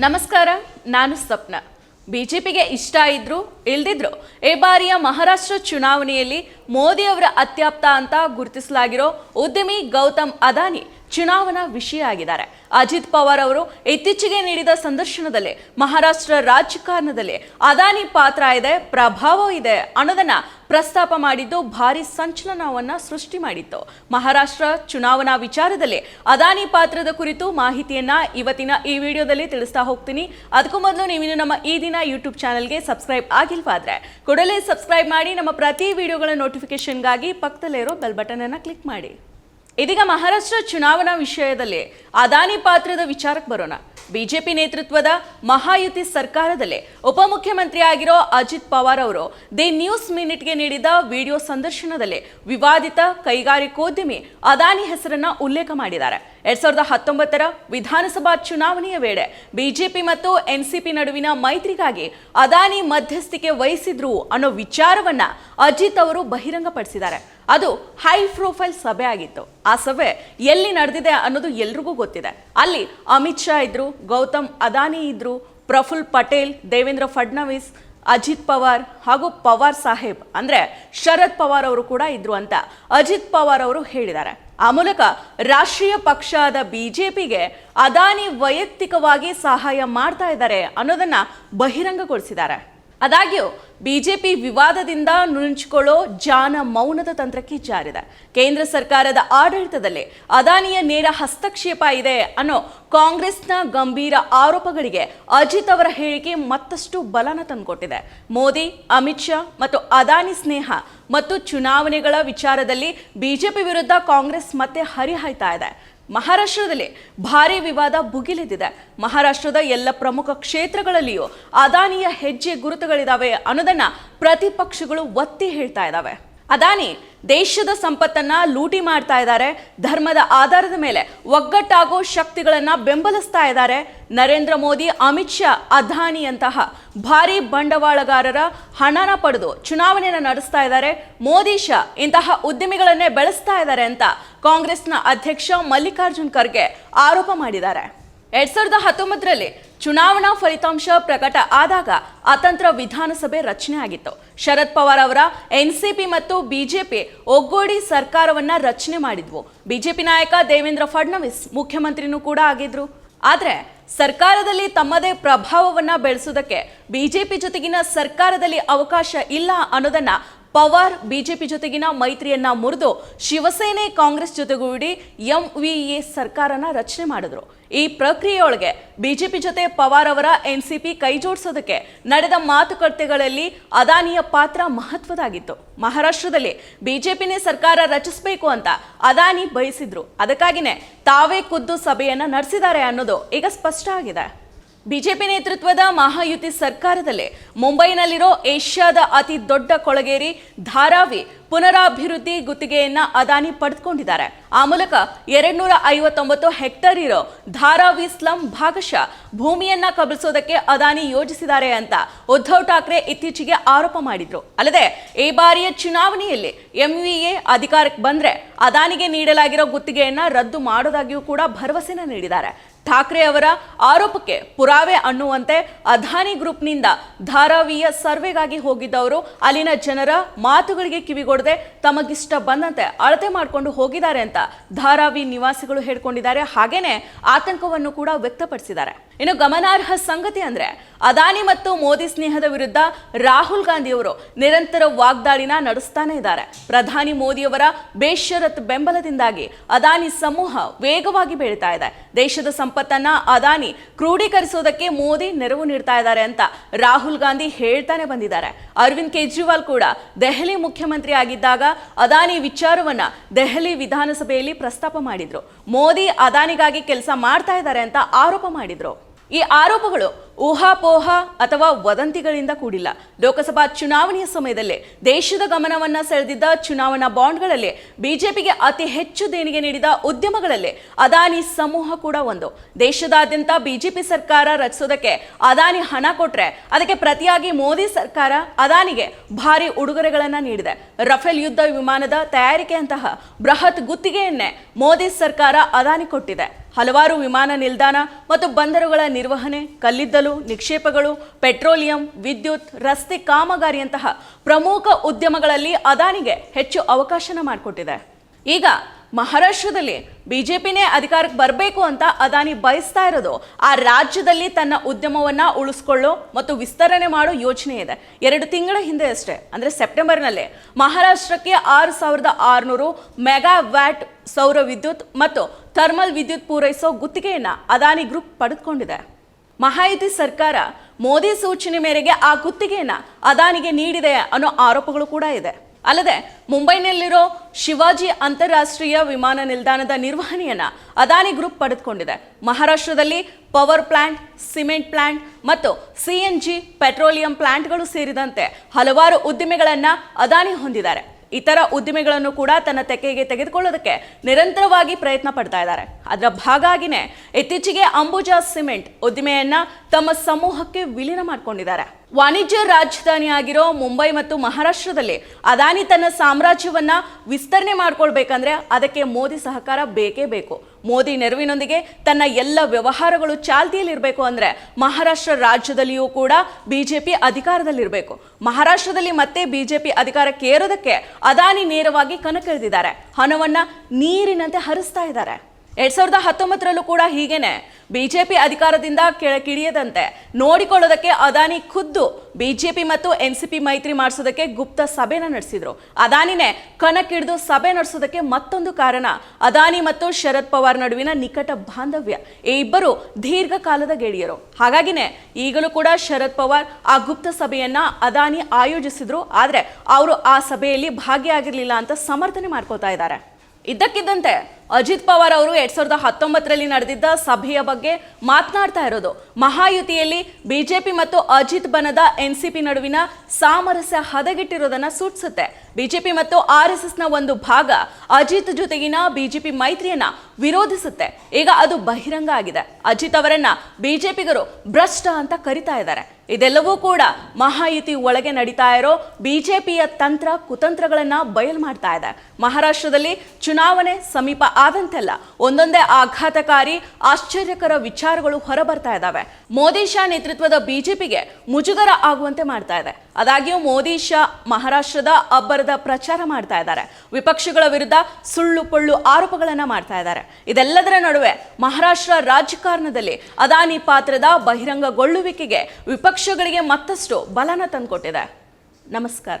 ನಮಸ್ಕಾರ, ನಾನು ಸ್ವಪ್ನ. ಬಿಜೆಪಿಗೆ ಇಷ್ಟ ಇದ್ರು ಇಲ್ದಿದ್ರು ಈ ಬಾರಿಯ ಮಹಾರಾಷ್ಟ್ರ ಚುನಾವಣೆಯಲ್ಲಿ ಮೋದಿ ಅವರ ಅತ್ಯಾಪ್ತ ಅಂತ ಗುರುತಿಸಲಾಗಿರೋ ಉದ್ಯಮಿ ಗೌತಮ್ ಅದಾನಿ ಚುನಾವಣಾ ವಿಷಯ ಆಗಿದ್ದಾರೆ. ಅಜಿತ್ ಪವಾರ್ ಅವರು ಇತ್ತೀಚೆಗೆ ನೀಡಿದ ಸಂದರ್ಶನದಲ್ಲಿ ಮಹಾರಾಷ್ಟ್ರ ರಾಜಕಾರಣದಲ್ಲಿ ಅದಾನಿ ಪಾತ್ರ ಇದೆ, ಪ್ರಭಾವ ಇದೆ ಅನ್ನೋದನ್ನ ಪ್ರಸ್ತಾಪ ಮಾಡಿದ್ದು ಭಾರಿ ಸಂಚಲನವನ್ನ ಸೃಷ್ಟಿ ಮಾಡಿತ್ತು. ಮಹಾರಾಷ್ಟ್ರ ಚುನಾವಣಾ ವಿಚಾರದಲ್ಲಿ ಅದಾನಿ ಪಾತ್ರದ ಕುರಿತು ಮಾಹಿತಿಯನ್ನ ಇವತ್ತಿನ ಈ ವಿಡಿಯೋದಲ್ಲಿ ತಿಳಿಸ್ತಾ ಹೋಗ್ತೀನಿ. ಅದಕ್ಕೂ ಮೊದಲು ನೀವಿನ್ನು ನಮ್ಮ ಈ ದಿನ ಯೂಟ್ಯೂಬ್ ಚಾನಲ್ಗೆ ಸಬ್ಸ್ಕ್ರೈಬ್ ಆಗಿಲ್ವಾದ್ರೆ ಕೂಡಲೇ ಸಬ್ಸ್ಕ್ರೈಬ್ ಮಾಡಿ ನಮ್ಮ ಪ್ರತಿ ವಿಡಿಯೋಗಳ ನೋಟಿಫಿಕೇಶನ್ಗಾಗಿ ಪಕ್ಕದಲ್ಲಿರೋ ಬೆಲ್ ಬಟನ್ ಅನ್ನ ಕ್ಲಿಕ್ ಮಾಡಿ. ಇದೀಗ ಮಹಾರಾಷ್ಟ್ರ ಚುನಾವಣಾ ವಿಷಯದಲ್ಲಿ ಅದಾನಿ ಪಾತ್ರದ ವಿಚಾರಕ್ಕೆ ಬರೋಣ. ಬಿಜೆಪಿ ನೇತೃತ್ವದ ಮಹಾಯುತಿ ಸರ್ಕಾರದಲ್ಲಿ ಉಪಮುಖ್ಯಮಂತ್ರಿ ಆಗಿರೋ ಅಜಿತ್ ಪವಾರ್ ಅವರು ದಿ ನ್ಯೂಸ್ ಮಿನಿಟ್ಗೆ ನೀಡಿದ ವಿಡಿಯೋ ಸಂದರ್ಶನದಲ್ಲಿ ವಿವಾದಿತ ಕೈಗಾರಿಕೋದ್ಯಮಿ ಅದಾನಿ ಹೆಸರನ್ನ ಉಲ್ಲೇಖ ಮಾಡಿದ್ದಾರೆ. ಎರಡ್ ಸಾವಿರದ ಹತ್ತೊಂಬತ್ತರ ವಿಧಾನಸಭಾ ಚುನಾವಣೆಯ ವೇಳೆ ಬಿಜೆಪಿ ಮತ್ತು ಎನ್ಸಿಪಿ ನಡುವಿನ ಮೈತ್ರಿಗಾಗಿ ಅದಾನಿ ಮಧ್ಯಸ್ಥಿಕೆ ವಹಿಸಿದ್ರು ಅನ್ನೋ ವಿಚಾರವನ್ನ ಅಜಿತ್ ಅವರು ಬಹಿರಂಗಪಡಿಸಿದ್ದಾರೆ. ಅದು ಹೈ ಪ್ರೊಫೈಲ್ ಸಭೆ ಆಗಿತ್ತು. ಆ ಸಭೆ ಎಲ್ಲಿ ನಡೆದಿದೆ ಅನ್ನೋದು ಎಲ್ರಿಗೂ ಗೊತ್ತಿದೆ. ಅಲ್ಲಿ ಅಮಿತ್ ಶಾ ಇದ್ರು ಗೌತಮ್ ಅದಾನಿ ಇದ್ರು, ಪ್ರಫುಲ್ ಪಟೇಲ್, ದೇವೇಂದ್ರ ಫಡ್ನವೀಸ್, ಅಜಿತ್ ಪವಾರ್ ಹಾಗೂ ಪವಾರ್ ಸಾಹೇಬ್. ಅಂದ್ರೆ ಶರದ್ ಪವಾರ್ ಅವರು ಕೂಡ ಇದ್ರು ಅಂತ ಅಜಿತ್ ಪವಾರ್ ಅವರು ಹೇಳಿದ್ದಾರೆ. ಆ ಮೂಲಕ ರಾಷ್ಟ್ರೀಯ ಪಕ್ಷ ಆದ ಬಿಜೆಪಿಗೆ ಅದಾನಿ ವೈಯಕ್ತಿಕವಾಗಿ ಸಹಾಯ ಮಾಡ್ತಾ ಇದ್ದಾರೆ ಅನ್ನೋದನ್ನ ಬಹಿರಂಗಗೊಳಿಸಿದ್ದಾರೆ. ಆದಾಗ್ಯೂ ಬಿಜೆಪಿ ವಿವಾದದಿಂದ ನುಣುಚಿಕೊಳ್ಳೋ ಜಾನ ಮೌನದ ತಂತ್ರಕ್ಕೆ ಜಾರಿದೆ. ಕೇಂದ್ರ ಸರ್ಕಾರದ ಆಡಳಿತದಲ್ಲಿ ಅದಾನಿಯ ನೇರ ಹಸ್ತಕ್ಷೇಪ ಇದೆ ಅನ್ನೋ ಕಾಂಗ್ರೆಸ್ನ ಗಂಭೀರ ಆರೋಪಗಳಿಗೆ ಅಜಿತ್ ಅವರ ಹೇಳಿಕೆ ಮತ್ತಷ್ಟು ಬಲನ ತಂದುಕೊಟ್ಟಿದೆ. ಮೋದಿ, ಅಮಿತ್ ಶಾ ಮತ್ತು ಅದಾನಿ ಸ್ನೇಹ ಮತ್ತು ಚುನಾವಣೆಗಳ ವಿಚಾರದಲ್ಲಿ ಬಿಜೆಪಿ ವಿರುದ್ಧ ಕಾಂಗ್ರೆಸ್ ಮತ್ತೆ ಹರಿಹಾಯ್ತಾ ಇದೆ. ಮಹಾರಾಷ್ಟ್ರದಲ್ಲಿ ಭಾರಿ ವಿವಾದ ಭುಗಿಲೆದಿದೆ ಮಹಾರಾಷ್ಟ್ರದ ಎಲ್ಲ ಪ್ರಮುಖ ಕ್ಷೇತ್ರಗಳಲ್ಲಿಯೂ ಅದಾನಿಯ ಹೆಜ್ಜೆ ಗುರುತುಗಳಿದಾವೆ ಅನ್ನೋದನ್ನ ಪ್ರತಿಪಕ್ಷಗಳು ಒತ್ತಿ ಹೇಳ್ತಾ ಇದ್ದಾವೆ ಅದಾನಿ, ದೇಶದ ಸಂಪತ್ತನ್ನ ಲೂಟಿ ಮಾಡ್ತಾ ಇದ್ದಾರೆ ಧರ್ಮದ ಆಧಾರದ ಮೇಲೆ ಒಗ್ಗಟ್ಟಾಗೋ ಶಕ್ತಿಗಳನ್ನ ಬೆಂಬಲಿಸ್ತಾ ಇದ್ದಾರೆ ನರೇಂದ್ರ ಮೋದಿ, ಅಮಿತ್ ಶಾ, ಅದಾನಿಯಂತಹ ಭಾರಿ ಬಂಡವಾಳಗಾರರ ಹಣನ ಪಡೆದು ಚುನಾವಣೆಯನ್ನು ನಡೆಸ್ತಾ ಇದ್ದಾರೆ ಮೋದಿ ಶಾ ಇಂತಹ ಉದ್ಯಮಿಗಳನ್ನೇ ಬೆಳೆಸ್ತಾ ಇದ್ದಾರೆ ಅಂತ ಕಾಂಗ್ರೆಸ್ನ ಅಧ್ಯಕ್ಷ ಮಲ್ಲಿಕಾರ್ಜುನ್ ಖರ್ಗೆ ಆರೋಪ ಮಾಡಿದ್ದಾರೆ. ಎರಡ್ ಸಾವಿರದ ಹತ್ತೊಂಬತ್ತರಲ್ಲಿ ಚುನಾವಣಾ ಫಲಿತಾಂಶ ಪ್ರಕಟ ಆದಾಗ ಅತಂತ್ರ ವಿಧಾನಸಭೆ ರಚನೆ ಆಗಿತ್ತು. ಶರದ್ ಪವಾರ್ ಅವರ, ಎನ್ಸಿಪಿ ಮತ್ತು ಬಿಜೆಪಿ ಒಗ್ಗೂಡಿ ಸರ್ಕಾರವನ್ನ ರಚನೆ ಮಾಡಿದ್ವು. ಬಿಜೆಪಿ ನಾಯಕ ದೇವೇಂದ್ರ ಫಡ್ನವೀಸ್ ಮುಖ್ಯಮಂತ್ರಿನೂ ಕೂಡ ಆಗಿದ್ರು. ಆದರೆ ಸರ್ಕಾರದಲ್ಲಿ ತಮ್ಮದೇ ಪ್ರಭಾವವನ್ನ ಬೆಳೆಸೋದಕ್ಕೆ ಬಿಜೆಪಿ ಜೊತೆಗಿನ ಸರ್ಕಾರದಲ್ಲಿ ಅವಕಾಶ ಇಲ್ಲ ಅನ್ನೋದನ್ನ ಪವಾರ್ ಬಿಜೆಪಿ ಜೊತೆಗಿನ ಮೈತ್ರಿಯನ್ನ ಮುರಿದು ಶಿವಸೇನೆ ಕಾಂಗ್ರೆಸ್ ಜೊತೆಗೂಡಿ ಎಂ ವಿ ಎ ಸರ್ಕಾರನ ರಚನೆ ಮಾಡಿದ್ರು. ಈ ಪ್ರಕ್ರಿಯೆಯೊಳಗೆ ಬಿಜೆಪಿ ಜೊತೆ ಪವಾರ್ ಅವರ ಎನ್ಸಿಪಿ ಕೈ ಜೋಡಿಸೋದಕ್ಕೆ ನಡೆದ ಮಾತುಕತೆಗಳಲ್ಲಿ ಅದಾನಿಯ ಪಾತ್ರ ಮಹತ್ವದಾಗಿತ್ತು. ಮಹಾರಾಷ್ಟ್ರದಲ್ಲಿ ಬಿಜೆಪಿನೇ ಸರ್ಕಾರ ರಚಿಸಬೇಕು ಅಂತ ಅದಾನಿ ಬಯಸಿದ್ರು. ಅದಕ್ಕಾಗಿನೇ ತಾವೇ ಖುದ್ದು ಸಭೆಯನ್ನ ನಡೆಸಿದ್ದಾರೆ ಅನ್ನೋದು ಈಗ ಸ್ಪಷ್ಟ ಆಗಿದೆ. ಬಿಜೆಪಿ ನೇತೃತ್ವದ ಮಹಾಯುತಿ ಸರ್ಕಾರದಲ್ಲಿ ಮುಂಬೈನಲ್ಲಿರೋ ಏಷ್ಯಾದ ಅತಿ ದೊಡ್ಡ ಕೊಳಗೇರಿ ಧಾರಾವಿ ಪುನರಾಭಿವೃದ್ಧಿ ಗುತ್ತಿಗೆಯನ್ನ ಅದಾನಿ ಪಡೆದುಕೊಂಡಿದ್ದಾರೆ. ಆ ಮೂಲಕ ಎರಡ್ನೂರ ಐವತ್ತೊಂಬತ್ತು ಹೆಕ್ಟರ್ ಇರೋ ಧಾರಾವಿ ಸ್ಲಂ ಭಾಗಶಃ ಭೂಮಿಯನ್ನ ಕಬಳಿಸೋದಕ್ಕೆ ಅದಾನಿ ಯೋಜಿಸಿದ್ದಾರೆ ಅಂತ ಉದ್ಧವ್ ಠಾಕ್ರೆ ಇತ್ತೀಚೆಗೆ ಆರೋಪ ಮಾಡಿದ್ರು. ಅಲ್ಲದೆ, ಈ ಬಾರಿಯ ಚುನಾವಣೆಯಲ್ಲಿ ಎಂವಿಎ ಅಧಿಕಾರಕ್ಕೆ ಬಂದ್ರೆ ಅದಾನಿಗೆ ನೀಡಲಾಗಿರೋ ಗುತ್ತಿಗೆಯನ್ನ ರದ್ದು ಮಾಡೋದಾಗಿಯೂ ಕೂಡ ಭರವಸೆನ ನೀಡಿದ್ದಾರೆ. ಠಾಕ್ರೆ ಅವರ ಆರೋಪಕ್ಕೆ ಪುರಾವೆ ಅನ್ನುವಂತೆ ಅದಾನಿ ಗ್ರೂಪ್ನಿಂದ ಧಾರಾವಿಯ ಸರ್ವೆಗಾಗಿ ಹೋಗಿದ್ದವರು. ಅಲ್ಲಿನ ಜನರ ಮಾತುಗಳಿಗೆ ಕಿವಿಗೊಡದೆ ತಮಗಿಷ್ಟ ಬಂದಂತೆ ಅಳತೆ ಮಾಡಿಕೊಂಡು ಹೋಗಿದ್ದಾರೆ ಅಂತ ಧಾರಾವಿ ನಿವಾಸಿಗಳು ಹೇಳ್ಕೊಂಡಿದ್ದಾರೆ. ಹಾಗೇನೆ ಆತಂಕವನ್ನು ಕೂಡ ವ್ಯಕ್ತಪಡಿಸಿದ್ದಾರೆ. ಇನ್ನು ಗಮನಾರ್ಹ ಸಂಗತಿ ಅಂದ್ರೆ ಅದಾನಿ ಮತ್ತು ಮೋದಿ ಸ್ನೇಹದ ವಿರುದ್ಧ ರಾಹುಲ್ ಗಾಂಧಿ ಅವರು ನಿರಂತರ ವಾಗ್ದಾಳಿನ ನಡೆಸ್ತಾನೆ ಇದ್ದಾರೆ. ಪ್ರಧಾನಿ ಮೋದಿಯವರ ಬೇಷರತ್ ಬೆಂಬಲದಿಂದಾಗಿ ಅದಾನಿ ಸಮೂಹ ವೇಗವಾಗಿ ಬೆಳೀತಾ ಇದೆ. ದೇಶದ ಸಂಪತ್ತನ್ನ ಅದಾನಿ ಕ್ರೋಢೀಕರಿಸೋದಕ್ಕೆ ಮೋದಿ ನೆರವು ನೀಡ್ತಾ ಇದ್ದಾರೆ ಅಂತ ರಾಹುಲ್ ಗಾಂಧಿ ಹೇಳ್ತಾನೆ ಬಂದಿದ್ದಾರೆ. ಅರವಿಂದ್ ಕೇಜ್ರಿವಾಲ್ ಕೂಡ ದೆಹಲಿ ಮುಖ್ಯಮಂತ್ರಿ ಆಗಿದ್ದಾಗ ಅದಾನಿ ವಿಚಾರವನ್ನ ದೆಹಲಿ ವಿಧಾನಸಭೆಯಲ್ಲಿ ಪ್ರಸ್ತಾಪ ಮಾಡಿದ್ರು. ಮೋದಿ ಅದಾನಿಗಾಗಿ ಕೆಲಸ ಮಾಡ್ತಾ ಇದ್ದಾರೆ ಅಂತ ಆರೋಪ ಮಾಡಿದ್ರು. ಈ ಆರೋಪಗಳು ಊಹಾಪೋಹ ಅಥವಾ ವದಂತಿಗಳಿಂದ ಕೂಡಿಲ್ಲ. ಲೋಕಸಭಾ ಚುನಾವಣೆಯ ಸಮಯದಲ್ಲಿ ದೇಶದ ಗಮನವನ್ನ ಸೆಳೆದಿದ್ದ ಚುನಾವಣಾ ಬಾಂಡ್ಗಳಲ್ಲಿ ಬಿಜೆಪಿಗೆ ಅತಿ ಹೆಚ್ಚು ದೇಣಿಗೆ ನೀಡಿದ ಉದ್ಯಮಗಳಲ್ಲಿ ಅದಾನಿ ಸಮೂಹ ಕೂಡ ಒಂದು. ದೇಶದಾದ್ಯಂತ ಬಿಜೆಪಿ ಸರ್ಕಾರ ರಚಿಸೋದಕ್ಕೆ ಅದಾನಿ ಹಣ ಕೊಟ್ರೆ ಅದಕ್ಕೆ ಪ್ರತಿಯಾಗಿ ಮೋದಿ ಸರ್ಕಾರ ಅದಾನಿಗೆ ಭಾರಿ ಉಡುಗೊರೆಗಳನ್ನ ನೀಡಿದೆ. ರಫೇಲ್ ಯುದ್ಧ ವಿಮಾನದ ತಯಾರಿಕೆಯಂತಹ ಬೃಹತ್ ಗುತ್ತಿಗೆಯನ್ನೇ ಮೋದಿ ಸರ್ಕಾರ ಅದಾನಿ ಕೊಟ್ಟಿದೆ. ಹಲವಾರು ವಿಮಾನ ನಿಲ್ದಾಣ ಮತ್ತು ಬಂದರುಗಳ ನಿರ್ವಹಣೆ, ಕಲ್ಲಿದ್ದಲು, ನಿಕ್ಷೇಪಗಳು, ಪೆಟ್ರೋಲಿಯಂ, ವಿದ್ಯುತ್, ರಸ್ತೆ ಕಾಮಗಾರಿಯಂತಹ ಪ್ರಮುಖ ಉದ್ಯಮಗಳಲ್ಲಿ ಅದಾನಿಗೆ ಹೆಚ್ಚು ಅವಕಾಶನ ಮಾಡಿಕೊಟ್ಟಿದೆ. ಈಗ ಮಹಾರಾಷ್ಟ್ರದಲ್ಲಿ ಬಿಜೆಪಿನೇ ಅಧಿಕಾರಕ್ಕೆ ಬರಬೇಕು ಅಂತ ಅದಾನಿ ಬಯಸ್ತಾ ಇರೋದು. ಆ ರಾಜ್ಯದಲ್ಲಿ ತನ್ನ ಉದ್ಯಮವನ್ನು ಉಳಿಸ್ಕೊಳ್ಳೋ ಮತ್ತು ವಿಸ್ತರಣೆ ಮಾಡೋ ಯೋಚನೆ ಇದೆ. ಎರಡು ತಿಂಗಳ ಹಿಂದೆ ಅಷ್ಟೇ, ಅಂದರೆ ಸೆಪ್ಟೆಂಬರ್ನಲ್ಲಿ, ಮಹಾರಾಷ್ಟ್ರಕ್ಕೆ ಆರು ಸಾವಿರದ ಆರುನೂರು ಮೆಗಾ ವ್ಯಾಟ್ ಸೌರ ವಿದ್ಯುತ್ ಮತ್ತು ಥರ್ಮಲ್ ವಿದ್ಯುತ್ ಪೂರೈಸೋ ಗುತ್ತಿಗೆಯನ್ನು ಅದಾನಿ ಗ್ರೂಪ್ ಪಡೆದುಕೊಂಡಿದೆ. ಮಹಾಯುತಿ ಸರ್ಕಾರ ಮೋದಿ ಸೂಚನೆ ಮೇರೆಗೆ ಆ ಗುತ್ತಿಗೆಯನ್ನು ಅದಾನಿಗೆ ನೀಡಿದೆ ಅನ್ನೋ ಆರೋಪಗಳು ಕೂಡ ಇದೆ. ಅಲ್ಲದೆ ಮುಂಬೈನಲ್ಲಿರೋ ಶಿವಾಜಿ ಅಂತಾರಾಷ್ಟ್ರೀಯ ವಿಮಾನ ನಿಲ್ದಾಣದ ನಿರ್ವಹಣೆಯನ್ನು ಅದಾನಿ ಗ್ರೂಪ್ ಪಡೆದುಕೊಂಡಿದೆ. ಮಹಾರಾಷ್ಟ್ರದಲ್ಲಿ ಪವರ್ ಪ್ಲಾಂಟ್, ಸಿಮೆಂಟ್ ಪ್ಲಾಂಟ್ ಮತ್ತು ಸಿ ಎನ್ ಜಿ ಪೆಟ್ರೋಲಿಯಂ ಪ್ಲಾಂಟ್ಗಳು ಸೇರಿದಂತೆ ಹಲವಾರು ಉದ್ದಿಮೆಗಳನ್ನು ಅದಾನಿ ಹೊಂದಿದ್ದಾರೆ. ಇತರ ಉದ್ದಿಮೆಗಳನ್ನು ಕೂಡ ತನ್ನ ತೆಕ್ಕೆಗೆ ತೆಗೆದುಕೊಳ್ಳೋದಕ್ಕೆ ನಿರಂತರವಾಗಿ ಪ್ರಯತ್ನ ಪಡ್ತಾ ಇದ್ದಾರೆ. ಅದರ ಭಾಗಾಗಿನೇ ಇತ್ತೀಚೆಗೆ ಅಂಬುಜಾ ಸಿಮೆಂಟ್ ಉದ್ದಿಮೆಯನ್ನು ತಮ್ಮ ಸಮೂಹಕ್ಕೆ ವಿಲೀನ ಮಾಡಿಕೊಂಡಿದ್ದಾರೆ. ವಾಣಿಜ್ಯ ರಾಜಧಾನಿ ಆಗಿರೋ ಮುಂಬೈ ಮತ್ತು ಮಹಾರಾಷ್ಟ್ರದಲ್ಲಿ ಅದಾನಿ ತನ್ನ ಸಾಮ್ರಾಜ್ಯವನ್ನ ವಿಸ್ತರಣೆ ಮಾಡ್ಕೊಳ್ಬೇಕಂದ್ರೆ ಅದಕ್ಕೆ ಮೋದಿ ಸಹಕಾರ ಬೇಕೇ ಬೇಕು. ಮೋದಿ ನೆರವಿನೊಂದಿಗೆ ತನ್ನ ಎಲ್ಲ ವ್ಯವಹಾರಗಳು ಚಾಲ್ತಿಯಲ್ಲಿರಬೇಕು ಅಂದರೆ ಮಹಾರಾಷ್ಟ್ರ ರಾಜ್ಯದಲ್ಲಿಯೂ ಕೂಡ ಬಿಜೆಪಿ ಅಧಿಕಾರದಲ್ಲಿರಬೇಕು. ಮಹಾರಾಷ್ಟ್ರದಲ್ಲಿ ಮತ್ತೆ ಬಿಜೆಪಿ ಅಧಿಕಾರಕ್ಕೆ ಏರೋದಕ್ಕೆ ಅದಾನಿ ನೇರವಾಗಿ ಕಣಕ್ಕಿಳಿದಿದ್ದಾರೆ. ಹಣವನ್ನು ನೀರಿನಂತೆ ಹರಿಸ್ತಾ ಇದ್ದಾರೆ. ಎರಡ್ ಸಾವಿರದ ಹತ್ತೊಂಬತ್ತರಲ್ಲೂ ಕೂಡ ಹೀಗೇನೆ. ಬಿಜೆಪಿ ಅಧಿಕಾರದಿಂದ ಕೆಳಕಿಳಿಯದಂತೆ ನೋಡಿಕೊಳ್ಳೋದಕ್ಕೆ ಅದಾನಿ ಖುದ್ದು ಬಿಜೆಪಿ ಮತ್ತು ಎನ್ ಸಿ ಪಿ ಮೈತ್ರಿ ಮಾಡಿಸೋದಕ್ಕೆ ಗುಪ್ತ ಸಭೆನ ನಡೆಸಿದ್ರು. ಅದಾನಿನೇ ಕಣಕ್ಕಿಡಿದು ಸಭೆ ನಡೆಸೋದಕ್ಕೆ ಮತ್ತೊಂದು ಕಾರಣ ಅದಾನಿ ಮತ್ತು ಶರದ್ ಪವಾರ್ ನಡುವಿನ ನಿಕಟ ಬಾಂಧವ್ಯ. ಈ ಇಬ್ಬರು ದೀರ್ಘಕಾಲದ ಗೆಳೆಯರು. ಹಾಗಾಗಿನೇ ಈಗಲೂ ಕೂಡ ಶರದ್ ಪವಾರ್ ಆ ಗುಪ್ತ ಸಭೆಯನ್ನ ಅದಾನಿ ಆಯೋಜಿಸಿದ್ರು. ಆದರೆ ಅವರು ಆ ಸಭೆಯಲ್ಲಿ ಭಾಗಿಯಾಗಿರಲಿಲ್ಲ ಅಂತ ಸಮರ್ಥನೆ ಮಾಡ್ಕೋತಾ ಇದ್ದಾರೆ. ಇದ್ದಕ್ಕಿದ್ದಂತೆ ಅಜಿತ್ ಪವಾರ್ ಅವರು ಎರಡ್ ಸಾವಿರದ ಹತ್ತೊಂಬತ್ತರಲ್ಲಿ ನಡೆದಿದ್ದ ಸಭೆಯ ಬಗ್ಗೆ ಮಾತನಾಡ್ತಾ ಇರೋದು. ಮಹಾಯುತಿಯಲ್ಲಿ ಬಿಜೆಪಿ ಮತ್ತು ಅಜಿತ್ ಬನದ ಎನ್ ಸಿ ಪಿ ನಡುವಿನ ಸಾಮರಸ್ಯ ಹದಗೆಟ್ಟಿರೋದನ್ನ ಸೂಚಿಸುತ್ತೆ. ಬಿಜೆಪಿ ಮತ್ತು ಆರ್ ಎಸ್ನ ಒಂದು ಭಾಗ ಅಜಿತ್ ಜೊತೆಗಿನ ಬಿಜೆಪಿ ಮೈತ್ರಿಯನ್ನ ವಿರೋಧಿಸುತ್ತೆ. ಈಗ ಅದು ಬಹಿರಂಗ ಆಗಿದೆ. ಅಜಿತ್ ಅವರನ್ನ ಬಿಜೆಪಿಗರು ಭ್ರಷ್ಟ ಅಂತ ಕರಿತಾ ಇದ್ದಾರೆ. ಇದೆಲ್ಲವೂ ಕೂಡ ಮಹಾಯುತಿ ಒಳಗೆ ನಡೀತಾ ಇರೋ ಬಿಜೆಪಿಯ ತಂತ್ರ ಕುತಂತ್ರಗಳನ್ನ ಬಯಲು ಮಾಡ್ತಾ ಇದೆ. ಮಹಾರಾಷ್ಟ್ರದಲ್ಲಿ ಚುನಾವಣೆ ಸಮೀಪ ಆದಂತೆಲ್ಲ ಒಂದೊಂದೇ ಆಘಾತಕಾರಿ, ಆಶ್ಚರ್ಯಕರ ವಿಚಾರಗಳು ಹೊರಬರ್ತಾ ಇದ್ದಾವೆ ಮೋದಿ ಶಾ ನೇತೃತ್ವದ ಬಿಜೆಪಿಗೆ ಮುಜುಗರ ಆಗುವಂತೆ ಮಾಡ್ತಾ ಇದೆ. ಆದಾಗ್ಯೂ ಮೋದಿ ಶಾ ಮಹಾರಾಷ್ಟ್ರದ ಅಬ್ಬರದ ಪ್ರಚಾರ ಮಾಡ್ತಾ ಇದ್ದಾರೆ. ವಿಪಕ್ಷಗಳ ವಿರುದ್ಧ ಸುಳ್ಳು ಪೊಳ್ಳು ಆರೋಪಗಳನ್ನು ಮಾಡ್ತಾ ಇದ್ದಾರೆ. ಇದೆಲ್ಲದರ ನಡುವೆ ಮಹಾರಾಷ್ಟ್ರ ರಾಜಕಾರಣದಲ್ಲಿ ಅದಾನಿ ಪಾತ್ರದ ಬಹಿರಂಗಗೊಳ್ಳುವಿಕೆಗೆ ವಿಪಕ್ಷಗಳಿಗೆ ಮತ್ತಷ್ಟು ಬಲನ ತಂದುಕೊಟ್ಟಿದೆ. ನಮಸ್ಕಾರ.